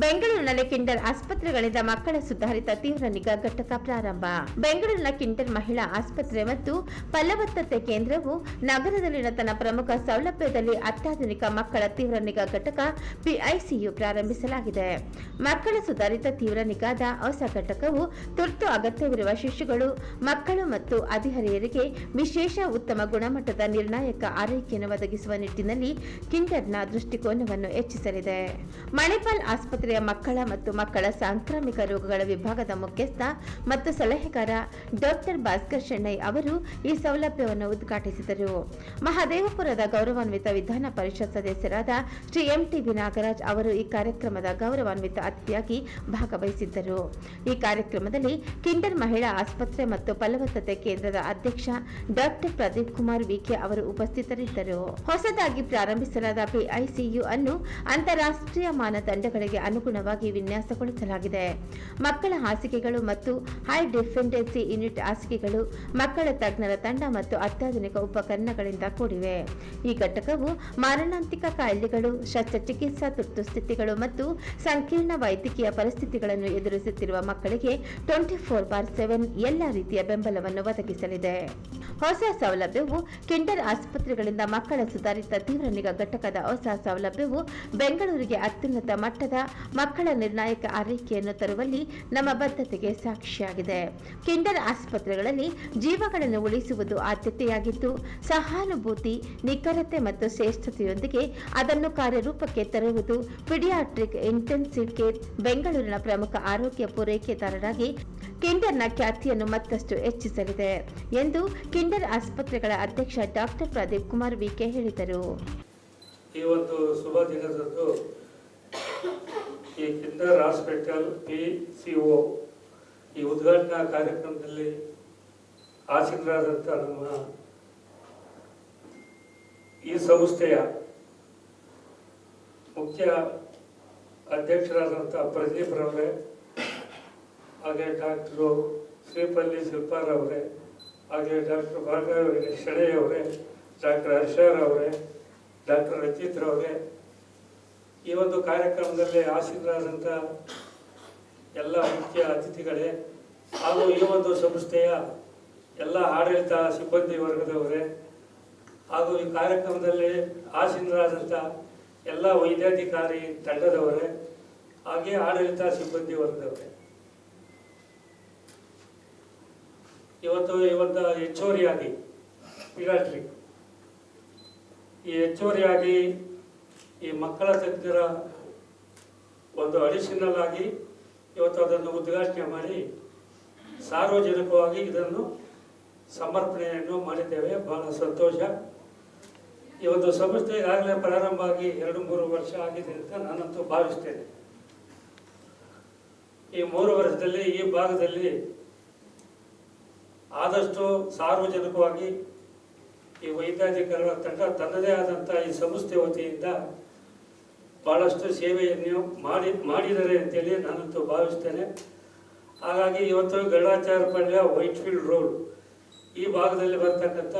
ಬೆಂಗಳೂರಿನಲ್ಲಿ ಕಿಂಡರ್ ಆಸ್ಪತ್ರೆಗಳಿಂದ ಮಕ್ಕಳ ಸುಧಾರಿತ ತೀವ್ರ ನಿಗಾ ಘಟಕ ಪ್ರಾರಂಭ. ಬೆಂಗಳೂರಿನ ಕಿಂಡರ್ ಮಹಿಳಾ ಆಸ್ಪತ್ರೆ ಮತ್ತು ಫಲವತ್ತತೆ ಕೇಂದ್ರವು ನಗರದಲ್ಲಿನ ತನ್ನ ಪ್ರಮುಖ ಸೌಲಭ್ಯದಲ್ಲಿ ಅತ್ಯಾಧುನಿಕ ಮಕ್ಕಳ ತೀವ್ರ ನಿಗಾ ಘಟಕ ಪಿಐಸಿಯು ಪ್ರಾರಂಭಿಸಲಾಗಿದೆ. ಮಕ್ಕಳ ಸುಧಾರಿತ ತೀವ್ರ ನಿಗಾದ ಹೊಸ ಘಟಕವು ತುರ್ತು ಅಗತ್ಯವಿರುವ ಶಿಶುಗಳು, ಮಕ್ಕಳು ಮತ್ತು ಅಧಿಹರಿಯರಿಗೆ ವಿಶೇಷ ಉತ್ತಮ ಗುಣಮಟ್ಟದ ನಿರ್ಣಾಯಕ ಆರೈಕೆಯನ್ನು ಒದಗಿಸುವ ನಿಟ್ಟಿನಲ್ಲಿ ಕಿಂಡರ್ನ ದೃಷ್ಟಿಕೋನವನ್ನು ಹೆಚ್ಚಿಸಲಿದೆ. ಮಣಿಪಾಲ್ ಆಸ್ಪತ್ರೆಯ ಮಕ್ಕಳ ಮತ್ತು ಮಕ್ಕಳ ಸಾಂಕ್ರಾಮಿಕ ರೋಗಗಳ ವಿಭಾಗದ ಮುಖ್ಯಸ್ಥ ಮತ್ತು ಸಲಹೆಗಾರ ಡಾಕ್ಟರ್ ಭಾಸ್ಕರ್ ಶೆಣ್ಣೈ ಅವರು ಈ ಸೌಲಭ್ಯವನ್ನು ಉದ್ಘಾಟಿಸಿದರು. ಮಹಾದೇವಪುರದ ಗೌರವಾನ್ವಿತ ವಿಧಾನ ಪರಿಷತ್ ಸದಸ್ಯರಾದ ಶ್ರೀ ಎಂಟಿಬಿ ನಾಗರಾಜ್ ಅವರು ಈ ಕಾರ್ಯಕ್ರಮದ ಗೌರವಾನ್ವಿತ ಅತಿಥಿಯಾಗಿ ಭಾಗವಹಿಸಿದ್ದರು. ಈ ಕಾರ್ಯಕ್ರಮದಲ್ಲಿ ಕಿಂಡರ್ ಮಹಿಳಾ ಆಸ್ಪತ್ರೆ ಮತ್ತು ಫಲವತ್ತತೆ ಕೇಂದ್ರದ ಅಧ್ಯಕ್ಷ ಡಾಕ್ಟರ್ ಪ್ರದೀಪ್ ಕುಮಾರ್ ವಿಕೆ ಅವರು ಉಪಸ್ಥಿತರಿದ್ದರು. ಹೊಸದಾಗಿ ಪ್ರಾರಂಭಿಸಲಾದ ಪಿಐಸಿಯು ಅನ್ನು ಅಂತಾರಾಷ್ಟ್ರೀಯ ಮಾನದಂಡಗಳಿಗೆ ಅನುಗುಣವಾಗಿ ವಿನ್ಯಾಸಗೊಳಿಸಲಾಗಿದೆ. ಮಕ್ಕಳ ಹಾಸಿಗೆಗಳು ಮತ್ತು ಹೈ ಡಿಫೆಂಡೆನ್ಸಿ ಯೂನಿಟ್ ಹಾಸಿಗೆಗಳು ಮಕ್ಕಳ ತಜ್ಞರ ತಂಡ ಮತ್ತು ಅತ್ಯಾಧುನಿಕ ಉಪಕರಣಗಳಿಂದ ಕೂಡಿವೆ. ಈ ಘಟಕವು ಮಾರಣಾಂತಿಕ ಕಾಯಿಲೆಗಳು, ಶಸ್ತ್ರಚಿಕಿತ್ಸಾ ತುರ್ತು ಸ್ಥಿತಿಗಳು ಮತ್ತು ಸಂಕೀರ್ಣ ವೈದ್ಯಕೀಯ ಪರಿಸ್ಥಿತಿಗಳನ್ನು ಎದುರಿಸುತ್ತಿರುವ ಮಕ್ಕಳಿಗೆ ಟ್ವೆಂಟಿ ಫೋರ್ ಬಾರ್ ಸೆವೆನ್ ಎಲ್ಲ ರೀತಿಯ ಬೆಂಬಲವನ್ನು ಒದಗಿಸಲಿದೆ. ಹೊಸ ಸೌಲಭ್ಯವು ಕಿಂಡರ್ ಆಸ್ಪತ್ರೆಗಳಿಂದ ಮಕ್ಕಳ ಸುಧಾರಿತ ತೀವ್ರ ನಿಗಾ ಘಟಕದ ಹೊಸ ಸೌಲಭ್ಯವು ಬೆಂಗಳೂರಿಗೆ ಅತ್ಯುನ್ನತ ಮಟ್ಟದ ಮಕ್ಕಳ ನಿರ್ಣಾಯಕ ಆರೈಕೆಯನ್ನು ತರುವಲ್ಲಿ ನಮ್ಮ ಬದ್ಧತೆಗೆ ಸಾಕ್ಷಿಯಾಗಿದೆ. ಕಿಂಡರ್ ಆಸ್ಪತ್ರೆಗಳಲ್ಲಿ ಜೀವಗಳನ್ನು ಉಳಿಸುವುದು ಆದ್ಯತೆಯಾಗಿದ್ದು, ಸಹಾನುಭೂತಿ, ನಿಖರತೆ ಮತ್ತು ಶ್ರೇಷ್ಠತೆಯೊಂದಿಗೆ ಅದನ್ನು ಕಾರ್ಯರೂಪಕ್ಕೆ ತರುವುದು ಪಿಡಿಯಾಟ್ರಿಕ್ ಇಂಟೆನ್ಸಿವ್ ಕೇರ್ ಬೆಂಗಳೂರಿನ ಪ್ರಮುಖ ಆರೋಗ್ಯ ಪೂರೈಕೆದಾರರಾಗಿ ಕಿಂಡರ್ನ ಖ್ಯಾತಿಯನ್ನು ಮತ್ತಷ್ಟು ಹೆಚ್ಚಿಸಲಿದೆ ಎಂದು ಕಿಂಡರ್ ಆಸ್ಪತ್ರೆಗಳ ಅಧ್ಯಕ್ಷ ಡಾಕ್ಟರ್ ಪ್ರದೀಪ್ ಕುಮಾರ್ ವಿಕೆ ಹೇಳಿದರು. ಒಂದು ಶುಭ ದಿನದಂದು ಈ Kinder hospital P C O ಈ ಉದ್ಘಾಟನಾ ಕಾರ್ಯಕ್ರಮದಲ್ಲಿ ಆಸೀನರಾದಂಥ ನಮ್ಮ ಈ ಸಂಸ್ಥೆಯ ಮುಖ್ಯ ಅಧ್ಯಕ್ಷರಾದಂಥ ಪ್ರದೀಪ್ ರವರೇ, ಹಾಗೆ ಡಾಕ್ಟ್ರು ಶ್ರೀಪಲ್ಲಿ ಶಿಲ್ಪಾರವರೇ ಹಾಗೆ ಡಾಕ್ಟರ್ ಭಾರ್ಗವ ಶೆಡೆಯವರೇ ಡಾಕ್ಟರ್ ಹರ್ಷರವರೇ ಡಾಕ್ಟರ್ ರಚಿತ್ ಈ ಒಂದು ಕಾರ್ಯಕ್ರಮದಲ್ಲಿ ಆಶೀರ್ವಾದಂಥ ಎಲ್ಲ ಮುಖ್ಯ ಅತಿಥಿಗಳೇ ಹಾಗೂ ಈ ಒಂದು ಸಂಸ್ಥೆಯ ಎಲ್ಲ ಆಡಳಿತ ಸಿಬ್ಬಂದಿ ವರ್ಗದವರೇ ಹಾಗೂ ಈ ಕಾರ್ಯಕ್ರಮದಲ್ಲಿ ಆಸೀನರಾದಂತ ಎಲ್ಲ ವೈದ್ಯಾಧಿಕಾರಿ ತಂಡದವರೇ ಹಾಗೆ ಆಡಳಿತ ಸಿಬ್ಬಂದಿ ವರ್ಗದವರೇ. ಇವತ್ತು ಇವತ್ತು ಹೆಚ್ಚುವರಿಯಾಗಿ ಪೀಡಿಯಾಟ್ರಿಕ್ ಈ ಹೆಚ್ಚುವರಿಯಾಗಿ ಈ ಮಕ್ಕಳ ತಜ್ಞರ ಒಂದು ಅಡಿಷನಲ್ ಆಗಿ ಇವತ್ತು ಅದನ್ನು ಉದ್ಘಾಟನೆ ಮಾಡಿ ಸಾರ್ವಜನಿಕವಾಗಿ ಇದನ್ನು ಸಮರ್ಪಣೆಯನ್ನು ಮಾಡಿದ್ದೇವೆ. ಬಹಳ ಸಂತೋಷ. ಈ ಒಂದು ಸಂಸ್ಥೆ ಈಗಾಗಲೇ ಪ್ರಾರಂಭ ಆಗಿ ಎರಡು ಮೂರು ವರ್ಷ ಆಗಿದೆ ಅಂತ ನಾನಂತೂ ಭಾವಿಸ್ತೇನೆ. ಈ ಮೂರು ವರ್ಷದಲ್ಲಿ ಈ ಭಾಗದಲ್ಲಿ ಆದಷ್ಟು ಸಾರ್ವಜನಿಕವಾಗಿ ಈ ವೈದ್ಯಾಧಿಕಾರಿಗಳ ತಂಡ ತನ್ನದೇ ಆದಂಥ ಈ ಸಂಸ್ಥೆ ವತಿಯಿಂದ ಬಹಳಷ್ಟು ಸೇವೆಯನ್ನು ಮಾಡಿ, ಮಾಡಿದ್ದಾರೆ ಅಂತೇಳಿ ನಾನಂತೂ ಭಾವಿಸ್ತೇನೆ. ಹಾಗಾಗಿ ಇವತ್ತು ಗರುಡಾಚಾರ್ಯಪಾಳ್ಯ ವೈಟ್ಫೀಲ್ಡ್ ರೋಡ್ ಈ ಭಾಗದಲ್ಲಿ ಬರ್ತಕ್ಕಂಥ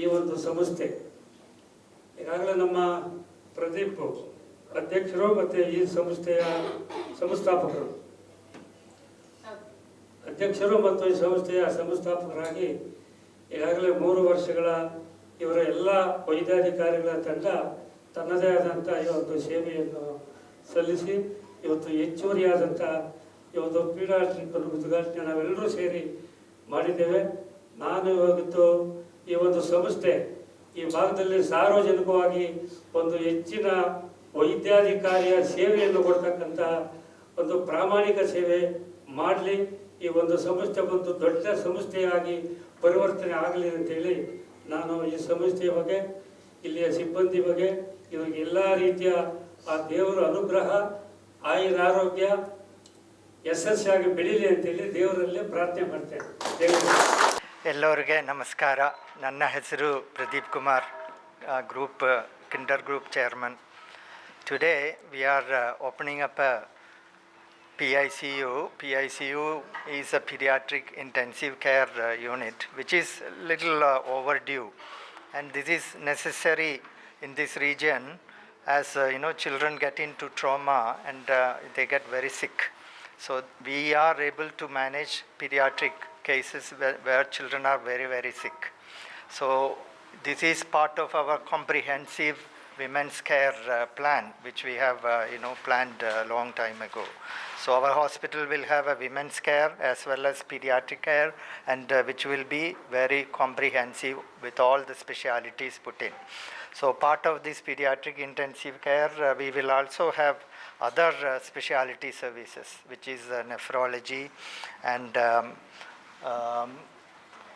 ಈ ಒಂದು ಸಂಸ್ಥೆ. ಈಗಾಗಲೇ ನಮ್ಮ ಪ್ರದೀಪ್ ಅಧ್ಯಕ್ಷರು ಮತ್ತು ಈ ಸಂಸ್ಥೆಯ ಸಂಸ್ಥಾಪಕರು. ಅಧ್ಯಕ್ಷರು ಮತ್ತು ಈ ಸಂಸ್ಥೆಯ ಸಂಸ್ಥಾಪಕರಾಗಿ ಈಗಾಗಲೇ ಮೂರು ವರ್ಷಗಳ ಇವರ ಎಲ್ಲ ವೈದ್ಯಾಧಿಕಾರಿಗಳ ತಂಡ ತನ್ನದೇ ಆದಂಥ ಇವತ್ತು ಸೇವೆಯನ್ನು ಸಲ್ಲಿಸಿ, ಇವತ್ತು ಹೆಚ್ಚುವರಿಯಾದಂಥ ಇವತ್ತು ಪೀಡಾಟ್ರಿಕ್ ಉದ್ಘಾಟನೆ ನಾವೆಲ್ಲರೂ ಸೇರಿ ಮಾಡಿದ್ದೇವೆ. ನಾನು ಇವತ್ತು ಈ ಒಂದು ಸಂಸ್ಥೆ, ಈ ಭಾಗದಲ್ಲಿ ಸಾರ್ವಜನಿಕವಾಗಿ ಒಂದು ಹೆಚ್ಚಿನ ವೈದ್ಯಾಧಿಕಾರಿಯ ಸೇವೆಯನ್ನು ಕೊಡ್ತಕ್ಕಂಥ ಒಂದು ಪ್ರಾಮಾಣಿಕ ಸೇವೆ ಮಾಡಲಿ. ಈ ಒಂದು ಸಂಸ್ಥೆ ಒಂದು ದೊಡ್ಡ ಸಂಸ್ಥೆಯಾಗಿ ಪರಿವರ್ತನೆ ಆಗಲಿ ಅಂತೇಳಿ ನಾನು ಈ ಸಂಸ್ಥೆಯ ಬಗ್ಗೆ, ಇಲ್ಲಿಯ ಸಿಬ್ಬಂದಿ ಬಗ್ಗೆ ಇವಾಗ ಎಲ್ಲ ರೀತಿಯ ಆ ದೇವರ ಅನುಗ್ರಹ ಆಯುರ ಆರೋಗ್ಯ ಯಶಸ್ವಿಯಾಗಿ ಬೆಳೀಲಿ ಅಂತೇಳಿ ದೇವರಲ್ಲೇ ಪ್ರಾರ್ಥನೆ ಮಾಡ್ತೇನೆ. ದೇವರು ಎಲ್ಲರಿಗೆ ನಮಸ್ಕಾರ. ನನ್ನ ಹೆಸರು Pradeep Kumar group Kinder group chairman. Today we are opening up a I C U is a paediatric intensive care unit which is little over overdue, and this is necessary in this region as uh, you know, children get into trauma and uh, they get very sick. So we are able to manage pediatric cases where, where children are very, very sick. So this is part of our comprehensive women's care uh, plan, which we have, uh, you know, planned a long time ago. So our hospital will have a women's care as well as pediatric care, and uh, which will be very comprehensive with all the specialities put in. So part of this pediatric intensive care, uh, we will also have other uh, specialty services, which is uh, nephrology and um, um,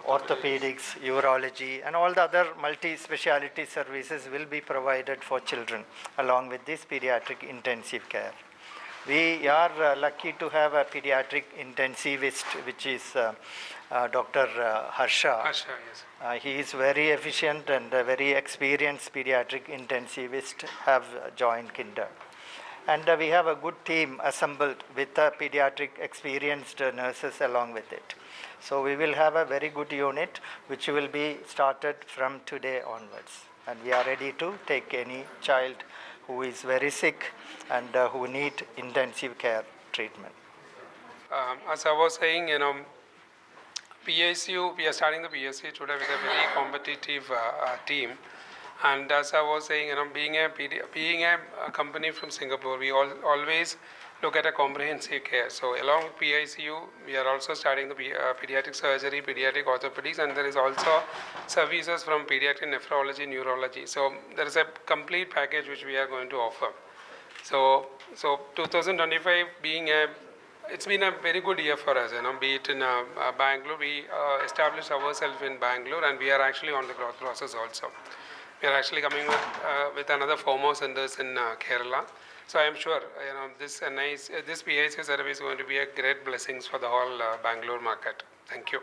orthopedics, urology, and all the other multi speciality services will be provided for children along with this pediatric intensive care. We are uh, lucky to have a pediatric intensivist, which is uh, uh, Dr. Uh, Harsha. Asha, yes. Uh, he is very efficient and a very experienced pediatric intensivist have uh, joined Kinder. And uh, we have a good team assembled with uh, pediatric experienced uh, nurses along with it. So we will have a very good unit which will be started from today onwards. And we are ready to take any child who is very sick and uh, who need intensive care treatment. Um, as I was saying, you know, PSU, we are starting the PSU today with a very competitive uh, uh, team. And as I was saying, you know, being a being a, a company from Singapore, we all, always look at a comprehensive care. So along with PICU, we are also starting the uh, pediatric surgery, pediatric orthopedics, and there is also services from pediatric nephrology, neurology. So there is a complete package which we are going to offer. So, so 2025 being a, it's been a very good year for us, you know, be it in uh, uh, Bangalore, we uh, established ourselves in Bangalore and we are actually on the growth process also. We are actually coming with, uh, with another four more centers in uh, Kerala. So I am sure, you know, this uh, this PIC service is going to be a great blessings for the whole uh, Bangalore market. Thank you.